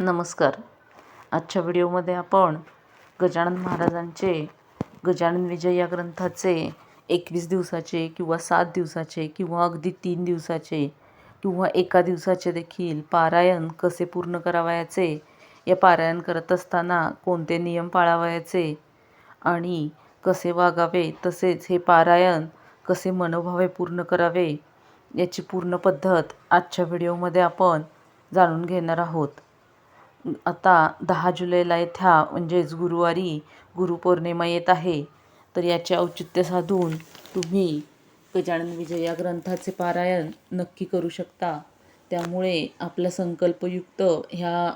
नमस्कार. आजच्या व्हिडिओमध्ये आपण गजानन महाराजांचे गजानन विजय या ग्रंथाचे एकवीस दिवसाचे किंवा सात दिवसाचे किंवा अगदी तीन दिवसाचे किंवा एका दिवसाचे देखील पारायण कसे पूर्ण करावयाचे या पारायण करत असताना कोणते नियम पाळावयाचे आणि कसे वागावे तसेच हे पारायण कसे मनोभावे पूर्ण करावे याची पूर्ण पद्धत आजच्या व्हिडिओमध्ये आपण जाणून घेणार आहोत. आता दहा जुलैला येत्या म्हणजेच गुरुवारी गुरुपौर्णिमा येत आहे. तर याचे औचित्य साधून तुम्ही गजानन विजय या ग्रंथाचे पारायण नक्की करू शकता. त्यामुळे आपला संकल्पयुक्त ह्या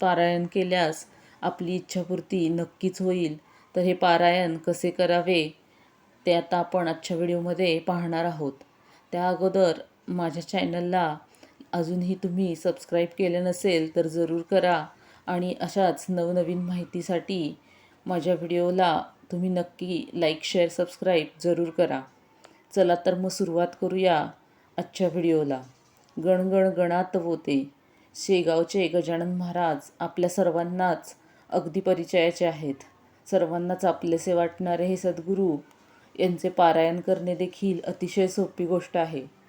पारायण केल्यास आपली इच्छापूर्ती नक्कीच होईल. तर हे पारायण कसे करावे ते आता आपण आजच्या व्हिडिओमध्ये पाहणार आहोत. त्या अगोदर माझ्या चॅनलला अजूनही तुम्ही सबस्क्राईब केले नसेल तर जरूर करा. आणि अशाच नवनवीन माहितीसाठी माझ्या व्हिडिओला तुम्ही नक्की लाईक शेअर सबस्क्राईब जरूर करा. चला तर मग सुरुवात करूया आजच्या व्हिडिओला. गणगण गणात होते. शेगावचे गजानन महाराज आपल्या सर्वांनाच अगदी परिचयाचे आहेत. सर्वांनाच आपलेसे वाटणारे हे सद्गुरू यांचे पारायण करणे देखील अतिशय सोपी गोष्ट आहे.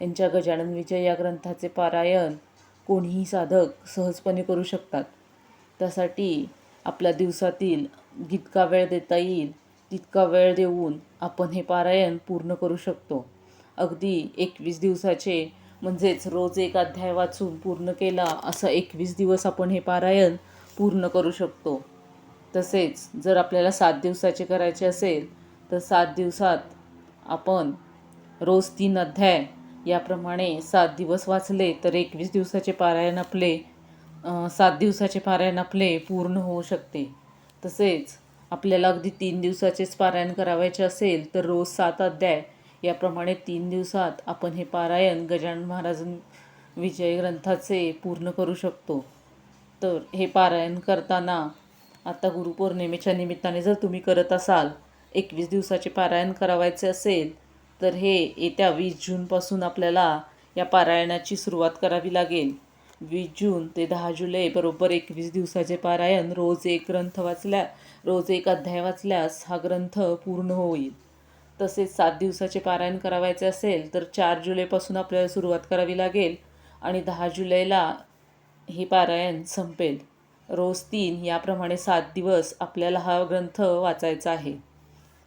यांच्या गजानन विजय या ग्रंथाचे पारायण कोणीही साधक सहजपणे करू शकतात. त्यासाठी आपल्या दिवसातील जितका वेळ देता येईल तितका वेळ देऊन आपण हे पारायण पूर्ण करू शकतो. अगदी एकवीस दिवसाचे म्हणजेच रोज एक अध्याय वाचून पूर्ण केला असं एकवीस दिवस आपण हे पारायण पूर्ण करू शकतो. तसेच जर आपल्याला सात दिवसाचे करायचे असेल तर सात दिवसात आपण रोज तीन अध्याय याप्रमाणे सात दिवस वाचले तर एकवीस दिवसाचे पारायण आपले सात दिवसाचे पारायण आपले पूर्ण होऊ शकते. तसेच आपल्याला अगदी तीन दिवसाचेच पारायण करावायचे असेल तर रोज सात अध्याय याप्रमाणे तीन दिवसात आपण हे पारायण गजानन महाराज विजय ग्रंथाचे पूर्ण करू शकतो. तर हे पारायण करताना आता गुरुपौर्णिमेच्या निमित्ताने जर तुम्ही करत असाल एकवीस दिवसाचे पारायण करावायचे असेल तर हे येत्या वीस जूनपासून आपल्याला या पारायणाची सुरुवात करावी लागेल. वीस जून ते दहा जुलै बरोबर एकवीस दिवसाचे पारायण. रोज एक ग्रंथ वाचल्या रोज एक अध्याय वाचल्यास हा ग्रंथ पूर्ण होईल. तसेच सात दिवसाचे पारायण करावायचे असेल तर चार जुलैपासून आपल्याला सुरुवात करावी लागेल आणि दहा जुलैला हे पारायण संपेल. रोज तीन याप्रमाणे सात दिवस आपल्याला हा ग्रंथ वाचायचा आहे.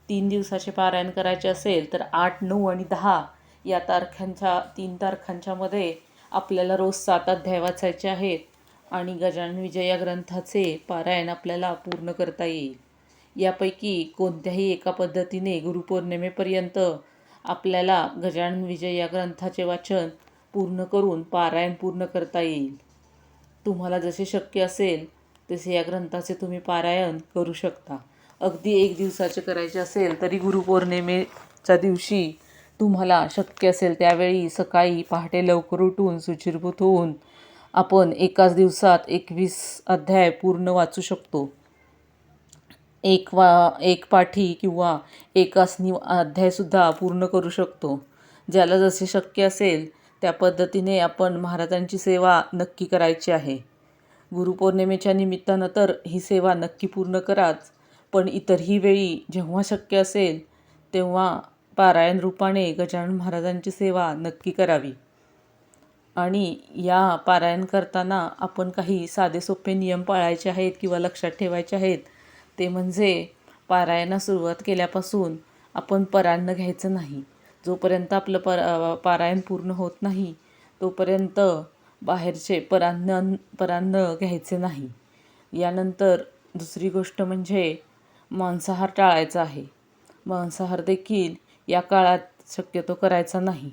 तीन दिवसाचे पारायण करायचे असेल तर आठ नऊ आणि दहा या तारखांच्या तीन तारखांच्यामध्ये आपल्याला रोज सात अध्याय वाचायचे आहेत आणि गजानन विजय या ग्रंथाचे पारायण आपल्याला पूर्ण करता येईल. यापैकी कोणत्याही एका पद्धतीने गुरुपौर्णिमेपर्यंत आपल्याला गजानन विजय या ग्रंथाचे वाचन पूर्ण करून पारायण पूर्ण करता येईल. तुम्हाला जसे शक्य असेल तसे या ग्रंथाचे तुम्ही पारायण करू शकता. अगदी एक दिवसाचे करायचे असेल तरी गुरुपौर्णिमेच्या दिवशी तुम्हाला शक्य असेल त्यावेळी सकाळी पहाटे लवकर उठून सुचिरभूत होऊन आपण एकाच दिवसात एकवीस अध्याय पूर्ण वाचू शकतो. एक वा एक पाठी किंवा एकासनी अध्यायसुद्धा पूर्ण करू शकतो. ज्याला जसे शक्य असेल त्या पद्धतीने आपण महाराजांची सेवा नक्की करायची आहे. गुरुपौर्णिमेच्या निमित्तानं तर ही सेवा नक्की पूर्ण कराच. पण इतरही वेळी जेव्हा शक्य असेल तेव्हा पारायण रूपाने गजानन महाराजांची सेवा नक्की करावी. आणि या पारायण करताना आपण काही साधे सोपे नियम पाळायचे आहेत किंवा लक्षात ठेवायचे आहेत ते म्हणजे पारायणा सुरुवात केल्यापासून आपण परान्न घ्यायचं नाही. जोपर्यंत आपलं पर पारायण पूर्ण होत नाही तोपर्यंत बाहेरचे परान्न परान्न घ्यायचे नाही. यानंतर दुसरी गोष्ट म्हणजे मांसाहार टाळायचा आहे. मांसाहार देखील या काळात शक्यतो करायचा नाही.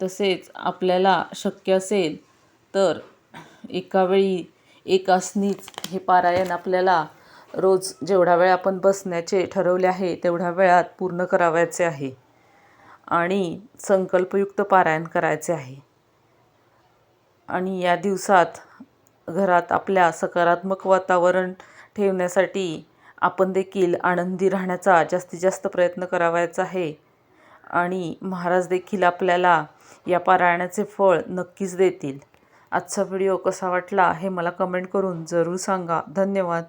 तसेच आपल्याला शक्य असेल तर एका वेळी एक आसनीच हे पारायण आपल्याला रोज जेवढा वेळ आपण बसण्याचे ठरवले आहे तेवढ्या वेळात पूर्ण करावायचे आहे आणि संकल्पयुक्त पारायण करायचे आहे. आणि या दिवसात घरात आपल्या सकारात्मक वातावरण ठेवण्यासाठी आपण देखील आनंदी राहण्याचा जास्तीत जास्त प्रयत्न करावायचा आहे. आणि महाराज देखील आपल्याला या पारायणाचे फळ नक्कीच देतील. आजचा व्हिडिओ कसा वाटला हे मला कमेंट करून जरूर सांगा. धन्यवाद.